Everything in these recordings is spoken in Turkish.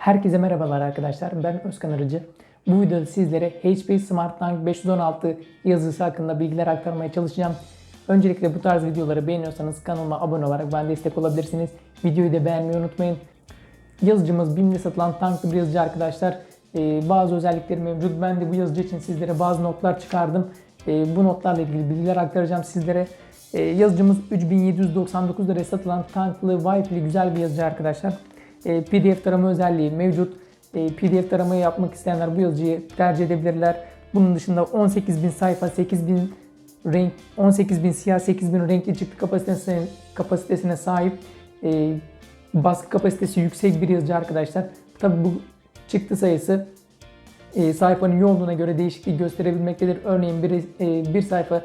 Herkese merhabalar arkadaşlar. Ben Özkan Arıcı. Bu videoda sizlere HP SmartTank 516 yazısı hakkında bilgiler aktarmaya çalışacağım. Öncelikle bu tarz videoları beğeniyorsanız kanalıma abone olarak bana destek olabilirsiniz. Videoyu da beğenmeyi unutmayın. Yazıcımız BİM'de satılan tanklı bir yazıcı arkadaşlar. Ee, bazı özellikleri mevcut. Ben de bu yazıcı için sizlere bazı notlar çıkardım. Ee, bu notlarla ilgili bilgiler aktaracağım sizlere. Ee, yazıcımız 3799 liraya satılan tanklı, Wi-Fi'li güzel bir yazıcı arkadaşlar. Ee, PDF tarama özelliği mevcut. Ee, PDF taramayı yapmak isteyenler bu yazıcıyı tercih edebilirler. Bunun dışında 18.000 sayfa, 8.000 renk, 18.000 siyah, 8.000 renkli çıktı kapasitesine, kapasitesine sahip. Ee, baskı kapasitesi yüksek bir yazıcı arkadaşlar. Tabi bu çıktı sayısı e, sayfanın yoğunluğuna göre değişiklik gösterebilmektedir. Örneğin bir, e, bir sayfa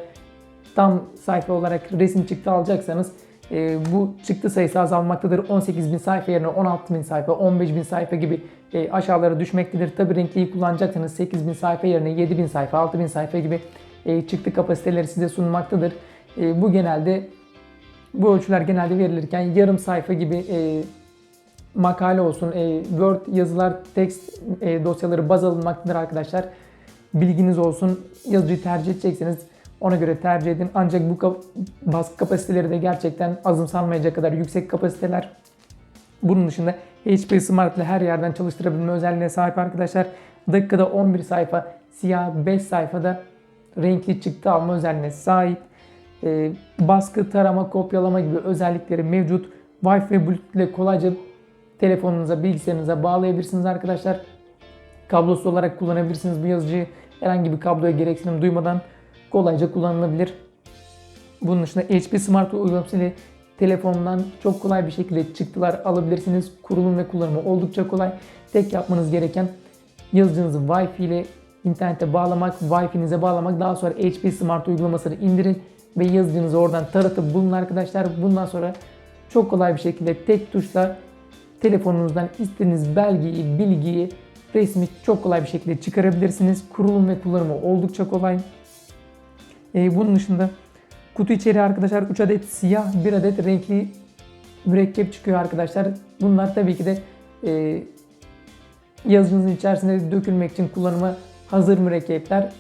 tam sayfa olarak resim çıktı alacaksanız e, bu çıktı sayısı azalmaktadır. 18.000 sayfa yerine 16.000 sayfa, 15.000 sayfa gibi e, aşağılara düşmektedir. Tabi renkliyi kullanacaksanız 8.000 sayfa yerine 7.000 sayfa, 6.000 sayfa gibi e, çıktı kapasiteleri size sunmaktadır. E, bu genelde bu ölçüler genelde verilirken yarım sayfa gibi e, makale olsun, e, Word yazılar, text e, dosyaları baz alınmaktadır arkadaşlar. Bilginiz olsun. Yazıcıyı tercih edecekseniz ona göre tercih edin. Ancak bu kap- baskı kapasiteleri de gerçekten azımsanmayacak kadar yüksek kapasiteler. Bunun dışında HP Smart ile her yerden çalıştırabilme özelliğine sahip arkadaşlar. Dakikada 11 sayfa, siyah 5 sayfada renkli çıktı alma özelliğine sahip. Ee, baskı, tarama, kopyalama gibi özellikleri mevcut. Wi-Fi ve Bluetooth ile kolayca telefonunuza, bilgisayarınıza bağlayabilirsiniz arkadaşlar. Kablosuz olarak kullanabilirsiniz bu yazıcıyı. Herhangi bir kabloya gereksinim duymadan kolayca kullanılabilir. Bunun dışında HP Smart uygulaması ile telefondan çok kolay bir şekilde çıktılar alabilirsiniz. Kurulum ve kullanımı oldukça kolay. Tek yapmanız gereken yazıcınızı Wi-Fi ile internete bağlamak, Wi-Fi'nize bağlamak. Daha sonra HP Smart uygulamasını indirin ve yazıcınızı oradan taratıp bulun arkadaşlar. Bundan sonra çok kolay bir şekilde tek tuşla telefonunuzdan istediğiniz belgeyi, bilgiyi, resmi çok kolay bir şekilde çıkarabilirsiniz. Kurulum ve kullanımı oldukça kolay. Ee, bunun dışında kutu içeriği arkadaşlar 3 adet siyah, 1 adet renkli mürekkep çıkıyor arkadaşlar. Bunlar tabii ki de e, yazıcınızın içerisinde dökülmek için kullanıma hazır mürekkepler.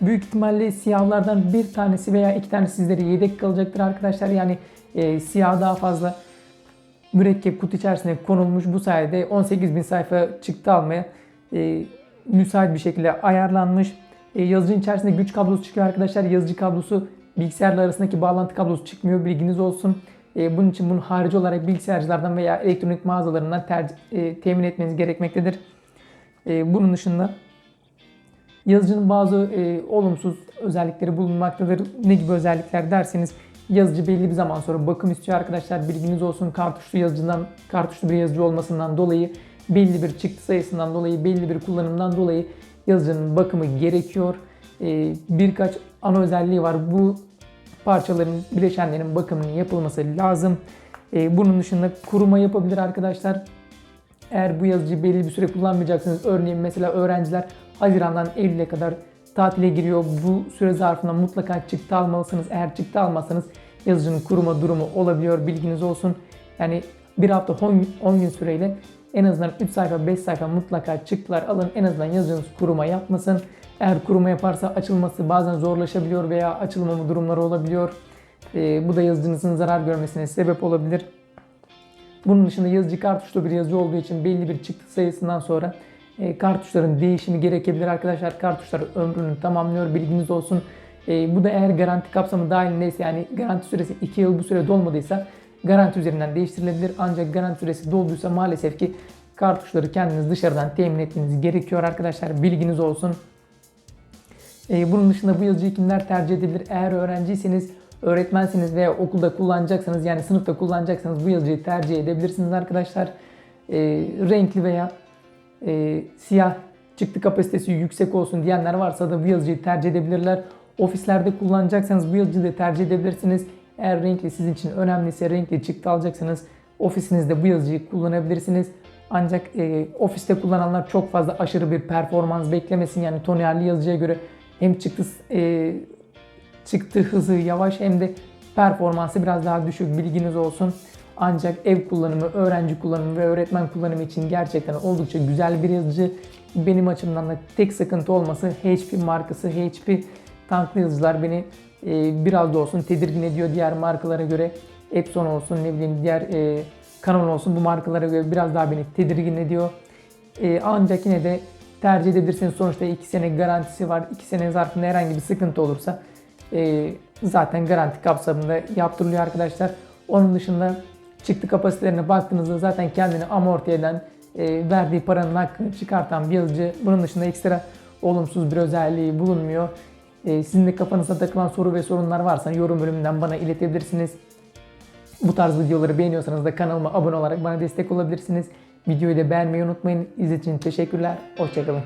Büyük ihtimalle siyahlardan bir tanesi veya iki tanesi sizlere yedek kalacaktır arkadaşlar. Yani e, siyah daha fazla mürekkep kutu içerisine konulmuş. Bu sayede 18.000 sayfa çıktı almaya e, müsait bir şekilde ayarlanmış. E, yazıcının içerisinde güç kablosu çıkıyor arkadaşlar. Yazıcı kablosu bilgisayarla arasındaki bağlantı kablosu çıkmıyor. Bilginiz olsun. E, bunun için bunu harici olarak bilgisayarcılardan veya elektronik mağazalarından e, temin etmeniz gerekmektedir. Bunun dışında yazıcının bazı olumsuz özellikleri bulunmaktadır. Ne gibi özellikler derseniz yazıcı belli bir zaman sonra bakım istiyor arkadaşlar. Bilginiz olsun kartuşlu yazıcıdan, kartuşlu bir yazıcı olmasından dolayı belli bir çıktı sayısından dolayı, belli bir kullanımdan dolayı yazıcının bakımı gerekiyor. E, birkaç ana özelliği var. Bu parçaların, bileşenlerin bakımının yapılması lazım. E, bunun dışında kuruma yapabilir arkadaşlar. Eğer bu yazıcıyı belli bir süre kullanmayacaksınız, örneğin mesela öğrenciler Haziran'dan Eylül'e kadar tatile giriyor. Bu süre zarfında mutlaka çıktı almalısınız. Eğer çıktı almazsanız yazıcının kuruma durumu olabiliyor. Bilginiz olsun. Yani bir hafta 10, 10 gün süreyle en azından 3 sayfa 5 sayfa mutlaka çıktılar alın. En azından yazıcınız kuruma yapmasın. Eğer kuruma yaparsa açılması bazen zorlaşabiliyor veya açılmama durumları olabiliyor. Ee, bu da yazıcınızın zarar görmesine sebep olabilir. Bunun dışında yazıcı kartuşlu bir yazıcı olduğu için belli bir çıktı sayısından sonra e, kartuşların değişimi gerekebilir arkadaşlar. Kartuşlar ömrünü tamamlıyor bilginiz olsun. E, bu da eğer garanti kapsamı dahilindeyse yani garanti süresi 2 yıl bu süre dolmadıysa garanti üzerinden değiştirilebilir. Ancak garanti süresi dolduysa maalesef ki kartuşları kendiniz dışarıdan temin etmeniz gerekiyor arkadaşlar. Bilginiz olsun. E, bunun dışında bu yazıcıyı kimler tercih edebilir? Eğer öğrenciyseniz, öğretmensiniz veya okulda kullanacaksanız yani sınıfta kullanacaksanız bu yazıcıyı tercih edebilirsiniz arkadaşlar. E, renkli veya e, siyah çıktı kapasitesi yüksek olsun diyenler varsa da bu yazıcıyı tercih edebilirler. Ofislerde kullanacaksanız bu yazıcıyı da tercih edebilirsiniz. Eğer renkli sizin için önemliyse renkli çıktı alacaksanız ofisinizde bu yazıcıyı kullanabilirsiniz. Ancak e, ofiste kullananlar çok fazla aşırı bir performans beklemesin. Yani tonelli yazıcıya göre hem çıktı e, çıktı hızı yavaş hem de performansı biraz daha düşük bilginiz olsun. Ancak ev kullanımı, öğrenci kullanımı ve öğretmen kullanımı için gerçekten oldukça güzel bir yazıcı. Benim açımdan da tek sıkıntı olması HP markası. HP tanklı yazıcılar beni e, biraz da olsun tedirgin ediyor diğer markalara göre. Epson olsun ne bileyim diğer e, Canon olsun bu markalara göre biraz daha beni tedirgin ediyor. E, ancak yine de tercih edebilirsiniz. Sonuçta 2 sene garantisi var. 2 sene zarfında herhangi bir sıkıntı olursa e, zaten garanti kapsamında yaptırılıyor arkadaşlar. Onun dışında çıktı kapasitelerine baktığınızda zaten kendini amorti eden, verdiği paranın hakkını çıkartan bir yazıcı. Bunun dışında ekstra olumsuz bir özelliği bulunmuyor. E, sizin de kafanıza takılan soru ve sorunlar varsa yorum bölümünden bana iletebilirsiniz. Bu tarz videoları beğeniyorsanız da kanalıma abone olarak bana destek olabilirsiniz. Videoyu da beğenmeyi unutmayın. İzlediğiniz için teşekkürler. Hoşçakalın.